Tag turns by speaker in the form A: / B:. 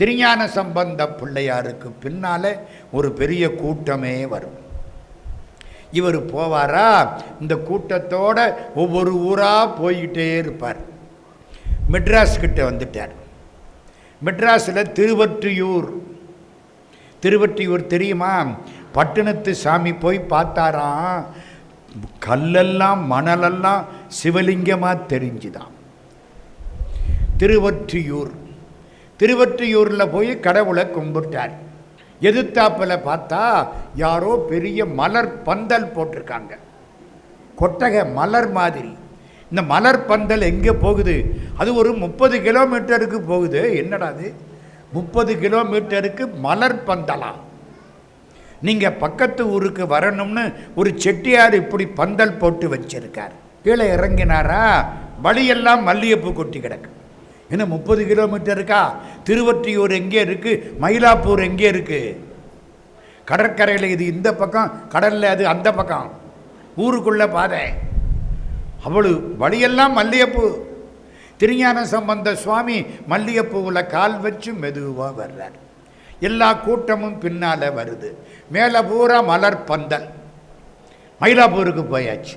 A: திருஞான சம்பந்த பிள்ளையாருக்கு பின்னால் ஒரு பெரிய கூட்டமே வரும். இவர் போவாரா? இந்த கூட்டத்தோட ஒவ்வொரு ஊராக போய்கிட்டே இருப்பார். மெட்ராஸ்கிட்ட வந்துட்டார். மெட்ராஸில் திருவற்றியூர். திருவற்றியூர் தெரியுமா? பட்டணத்து சாமி போய் பார்த்தாராம். கல்லெல்லாம் மணலெல்லாம் சிவலிங்கமாக தெரிஞ்சுதான் திருவற்றியூர். திருவற்றியூரில் போய் கடவுளை கும்பிட்டார். எதிர்த்தாப்பில் பார்த்தா யாரோ பெரிய மலர் பந்தல் போட்டிருக்காங்க. கொட்டகை மலர் மாதிரி. இந்த மலர் பந்தல் எங்கே போகுது? அது ஒரு முப்பது கிலோமீட்டருக்கு போகுது. என்னடா அது? முப்பது கிலோமீட்டருக்கு மலர் பந்தலா? நீங்கள் பக்கத்து ஊருக்கு வரணும்னு ஒரு செட்டியார் இப்படி பந்தல் போட்டு வச்சிருக்கார். கீழே இறங்கினாரா? வழியெல்லாம் மல்லிகைப்பூ கொட்டி கிடக்கு. என்ன முப்பது கிலோமீட்டர் இருக்கா? திருவற்றியூர் எங்கே இருக்குது மயிலாப்பூர் எங்கே இருக்குது கடற்கரையில் இது இந்த பக்கம் கடலில் அது அந்த பக்கம். ஊருக்குள்ளே பாதை. அவ்வளவு வழியெல்லாம் மல்லிகைப்பூ. திருஞான சம்பந்த சுவாமி மல்லிகைப்பூவில் கால் வச்சு மெதுவாக வர்றார். எல்லா கூட்டமும் பின்னால் வருது. மேலே பூரா மலர் பந்தல். மயிலாப்பூருக்கு போயாச்சு.